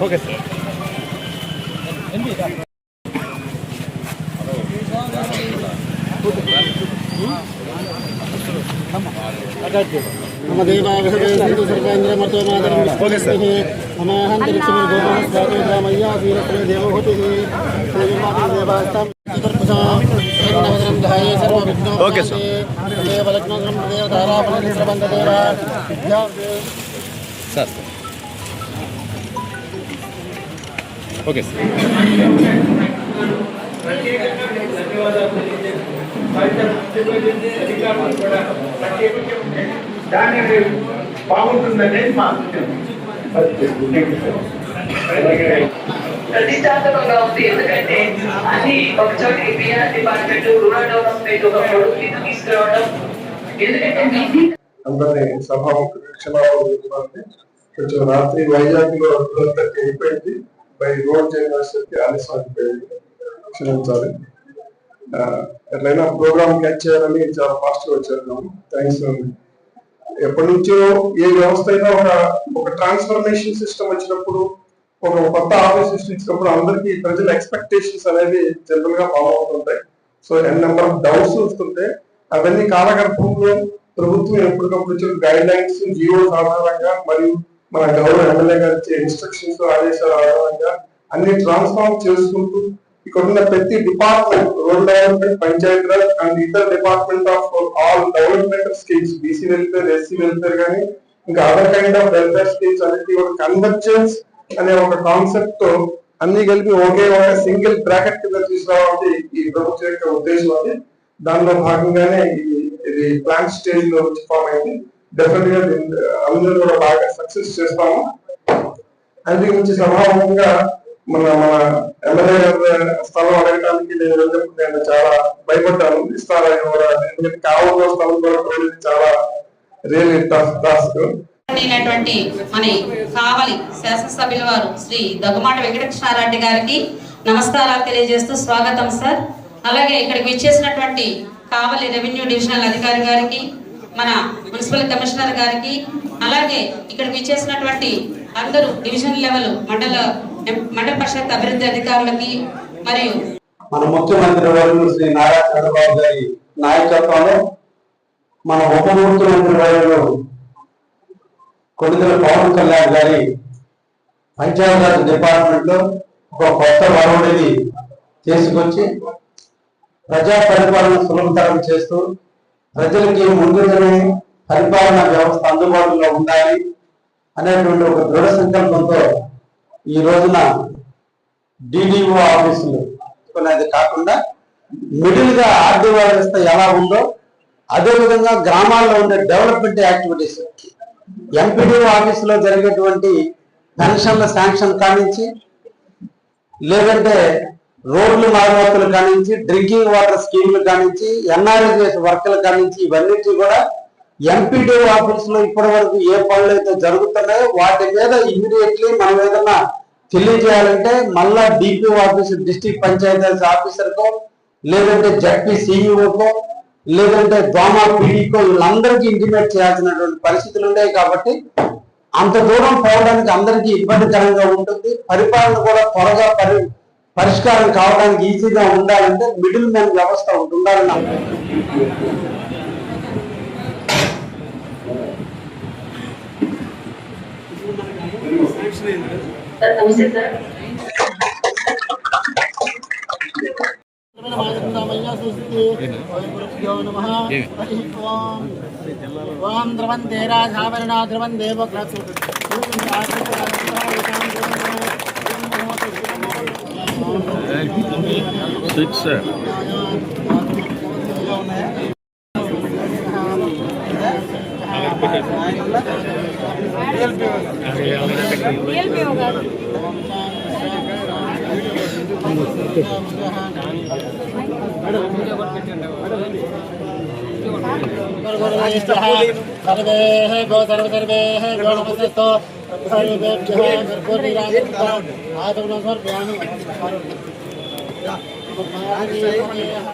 Okay sir. మమ దేవాభిషేకే సింధు సర్వేంద్రమతో మాతరం ఓకే సార్. విఘ్నో ఓకే సార్. ప్రబంధ దేవ సార్ ఓకే సార్ దాన్ని బాగుంటుందనే మా ప్రతిష్టాత్మకంగా ఉంది. ఎందుకంటే అన్ని ఒక చోట బిఆర్ డిపార్ట్మెంట్ రూరల్ డెవలప్మెంట్ ఒక ప్రొడక్ట్ కింద తీసుకురావడం. ఎందుకంటే మీ అందరినీ సభాముఖ క్షమాపణ కొంచెం రాత్రి వైజాగ్లో అయిపోయింది బై రోడ్ చేయాల్సి ఆలస్యం అయిపోయింది. క్షమించాలి. ఎట్లయినా ప్రోగ్రామ్ క్యాచ్ చేయాలని చాలా ఫాస్ట్గా వచ్చారు థ్యాంక్స్ ఎప్పటి నుంచో ఏ వ్యవస్థ అయినా ఒక ఒక ట్రాన్స్ఫర్మేషన్ సిస్టమ్ వచ్చినప్పుడు ఒక కొత్త ఆఫీస్ సృష్టించినప్పుడు అందరికి అందరికీ ప్రజల ఎక్స్పెక్టేషన్స్ అనేవి జనరల్గా ఫాలో అవుతుంటాయి. So N number of doubts వస్తుంటే అవన్నీ కాలగర్భంలో ప్రభుత్వం ఎప్పటికప్పుడు ఇచ్చిన గైడ్ లైన్స్ జియోస్ ఆధారంగా మరియు మన గౌరవ ఎమ్మెల్యే గారు ఇచ్చే ఇన్స్ట్రక్షన్స్ ఆదేశాల ఆధారంగా అన్ని ట్రాన్స్ఫార్మ్ చేసుకుంటూ ఇక్కడ ఉన్న ప్రతి department rural development Panchayat Raj and ఇతర department of all development schemes BC welfare SC welfare కానీ ఇంకా other kind of welfare schemes అనేది ఒక కన్వర్జెన్స్ అనే ఒక కాన్సెప్ట్తో అన్ని కలిపి ఒకే ఒక సింగిల్ బ్రాకెట్ కింద తీసుకురావడం ఈ ప్రభుత్వం యొక్క ఉద్దేశం అది. దానిలో భాగంగానే ఇది ఇది ప్లాన్ స్టేజ్లో ఫామ్ అయింది. డెఫినెట్గా అందరూ కూడా బాగా సక్సెస్ చేస్తాము. అందుకు నుంచి సభాముఖంగా మన మన ఎమ్మెల్యే గారి స్థలం అడగడానికి నేను వెళ్ళినప్పుడు నేను చాలా భయపడ్డాను. ఇస్తారా ఎవరా కావులో స్థలం కూడా చాలా రియల్లీ టఫ్ టాస్క్ అయినటువంటి మన కావలి శాసనసభ్యుల వారు శ్రీ దగ్గుమాట వెంకటకృష్ణారెడ్డి గారికి నమస్కారాలు తెలియజేస్తూ స్వాగతం సార్. అలాగే ఇక్కడికి విచ్చేసినటువంటి కావలి రెవెన్యూ డివిజనల్ అధికారి గారికి మన మున్సిపల్ కమిషనర్ గారికి అలాగే ఇక్కడికి విచ్చేసినటువంటి అందరూ డివిజన్ లెవెల్ మండల మండల పరిషత్ అభివృద్ధి అధికారులకి మరియు మన ముఖ్యమంత్రి వర్యులు శ్రీ నారా చంద్రబాబు గారి నాయకత్వంలో మన ఉప ముఖ్యమంత్రి వర్యులు కొడుకుల పవన్ కళ్యాణ్ గారి పంచాయతీరాజ్ డిపార్ట్మెంట్లో ఒక కొత్త వరవడిని తీసుకొచ్చి ప్రజా పరిపాలన సులభతరం చేస్తూ ప్రజలకి ముందుగానే పరిపాలన వ్యవస్థ అందుబాటులో ఉండాలి అనేటువంటి ఒక దృఢ సంకల్పంతో ఈ రోజున డిడిఓ ఆఫీసులు అనేది కాకుండా మిడిల్గా ఆర్థిక వ్యవస్థ ఎలా ఉందో అదేవిధంగా గ్రామాల్లో ఉండే డెవలప్మెంట్ యాక్టివిటీస్ ఎంపీడీఓ ఆఫీసులో జరిగేటువంటి పెన్షన్ల శాంక్షన్ కానించి లేదంటే రోడ్లు మరమ్మతులు కానించి డ్రింకింగ్ వాటర్ స్కీమ్లు కానించి ఎన్ఆర్ఎస్ వర్క్లు కానించి ఇవన్నిటి కూడా ఎంపీడీఓ ఆఫీస్లో ఇప్పటి వరకు ఏ పనులు అయితే జరుగుతున్నాయో వాటి మీద ఇమీడియట్లీ మనం ఏదన్నా తెలియజేయాలంటే మళ్ళా డిపిఓ ఆఫీస్ డిస్ట్రిక్ట్ పంచాయతీ ఆఫీసర్కో లేదంటే జడ్పీ సిఇఓకో లేదంటే దోమ పీడీకో వీళ్ళందరికీ ఇంటిమేట్ చేయాల్సినటువంటి పరిస్థితులు ఉన్నాయి కాబట్టి అంత దూరం పోవడానికి అందరికీ ఇబ్బందికరంగా ఉంటుంది. పరిపాలన కూడా త్వరగా పరి పరిష్కారం కావడానికి ఈజీగా ఉండాలంటే మిడిల్ మ్యాన్ వ్యవస్థ ఒకటి ఉండాలని సార్ నమస్తే సార్. ఓం ధ్రువంతే రాధావరణా ధ్రువం దేవ సిక్స్ సార్ सर्वे गो सर्व सर्वे गो नमस्ते सर्वेभ्यः कर्पूरनिराजनम् आदौ समर्पयामि